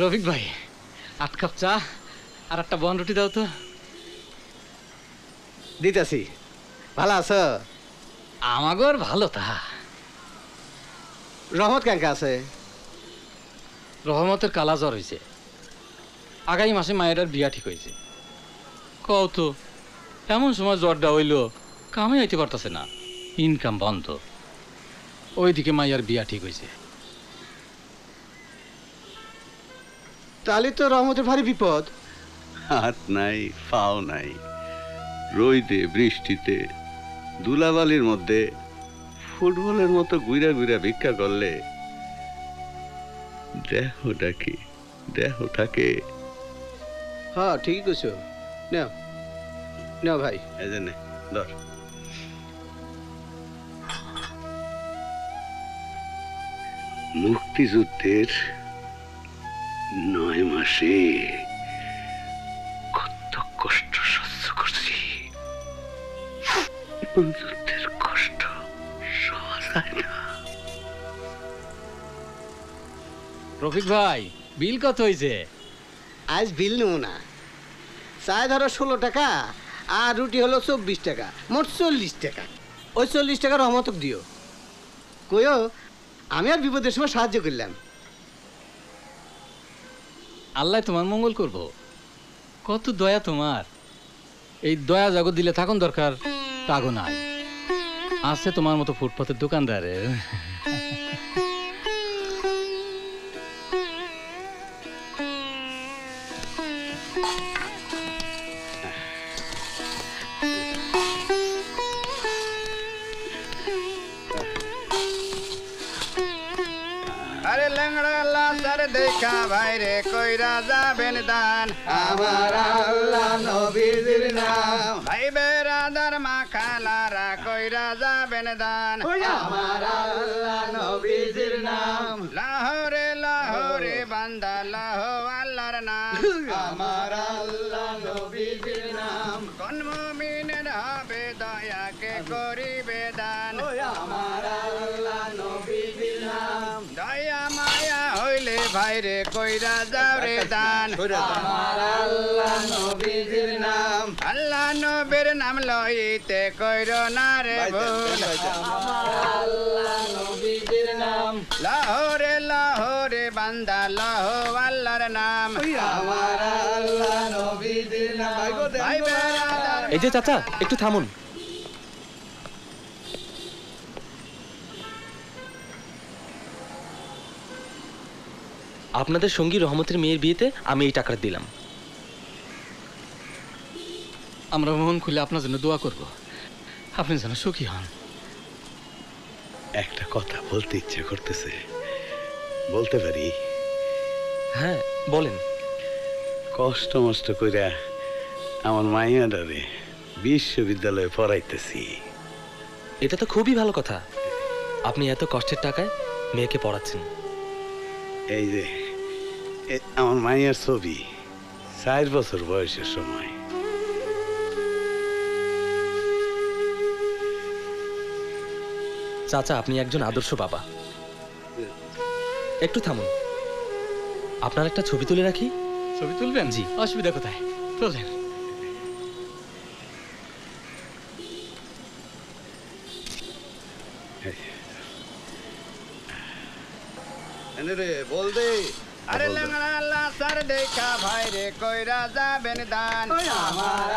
রফিক ভাই আট কাপ চা আর একটা বন রুটি দাও তো। দিতেছি। ভালো আছো? আমাগর ভালো তা। রহমত কাঙ্কা আছে রহমতের কালা জ্বর হয়েছে আগামী মাসে মায়ের আর বিয়া ঠিক হয়েছে কও তো এমন সময় জ্বরটা হইল কামে আইতে পারতাছে না। ইনকাম বন্ধ। ওইদিকে মাইয়ার বিয়া ঠিক হয়েছে তাহলে তো রহমতের ভারী বিপদ। হাত নাই পাও নাই। রইতে বৃষ্টিতে দুলাবালির মধ্যে ফুটবলের মতো গুইরা গুইরা ভিক্ষা করলে দেহটা কি? দেহটাকে হ্যাঁ ঠিকই কইছো। নাও নাও ভাই। এই ধর। মুক্তিযুদ্ধের নয় মাসে কত কষ্ট সহ্য করছি। যুদ্ধের কষ্ট সহজ হয় না। রফিক ভাই বিল কত হয়েছে? আজ বিল নেব না চায় ধরো ষোলো টাকা আর রুটি হলো চব্বিশ টাকা মোট চল্লিশ টাকা। ওই চল্লিশ টাকা রহমতক দিও। কইও আমি আর বিপদের সময় সাহায্য করলাম। আল্লাহ তোমার মঙ্গল করব। কত দয়া তোমার। এই দয়া জাগত দিলে থাকুন দরকার, তাগো নাই। আছে তোমার মতো ফুটপাতের দোকানদারের। আরে ল্যাংড়া লাসার দেখা ভাইরে কইরা যাবেন দান। আমার আল্লাহ নবীর নাম। ভাই বেরাদার মা খালারা কইরা যাবেন দান। আমার আল্লাহ নবীর নাম। লাহোরে লাহোরে বান্দা লাহ আল্লাহর নাম। আমার আল্লাহ নবীর নাম। কোন মুমিনের হবে দয়াকে করিবে দান? আমার আল্লাহ নবীর নাম। দয়া ভাইরে কইরা যাও রে দান। আমার আল্লাহ নবীর নাম। আল্লাহ নবীর নাম লইতে কইর না রে ভুল আমার আল্লাহ নবীর নাম। লাহোরে লাহোরে বান্দা লাহ আল্লাহর নাম। আমার আল্লাহ নবীর নাম। এই যে চাচা একটু থামুন। আপনাদের সঙ্গী রহমতের মেয়ের বিয়েতে আমি এই টাকাটা দিলাম। আমরা মন খুলে আপনার জন্য দোয়া করব। আপনি যেন সুখী হন। একটা কথা বলতে ইচ্ছে করতেছে। বলতে পারি? হ্যাঁ বলেন। কষ্ট মষ্ট কইরা আমার মাইয়াডারে বিশ্ববিদ্যালয়ে পড়াইতেছি। এটা তো খুবই ভালো কথা। আপনি এত কষ্টের টাকায় মেয়েকে পড়াচ্ছেন। এই যে আমার মাইয়ার ছবি চার বছর বয়সের সময়। চাচা আপনি একজন আদর্শ বাবা। একটু থামুন। আপনার একটা ছবি তুলে রাখি? ছবি তুলবেন? জি। অসুবিধা কোথায়? তোলেন রে বল দে। আরে ল্যাংড়া লাসার দেখা ভাইরে কইরা যাবেন দান। আমার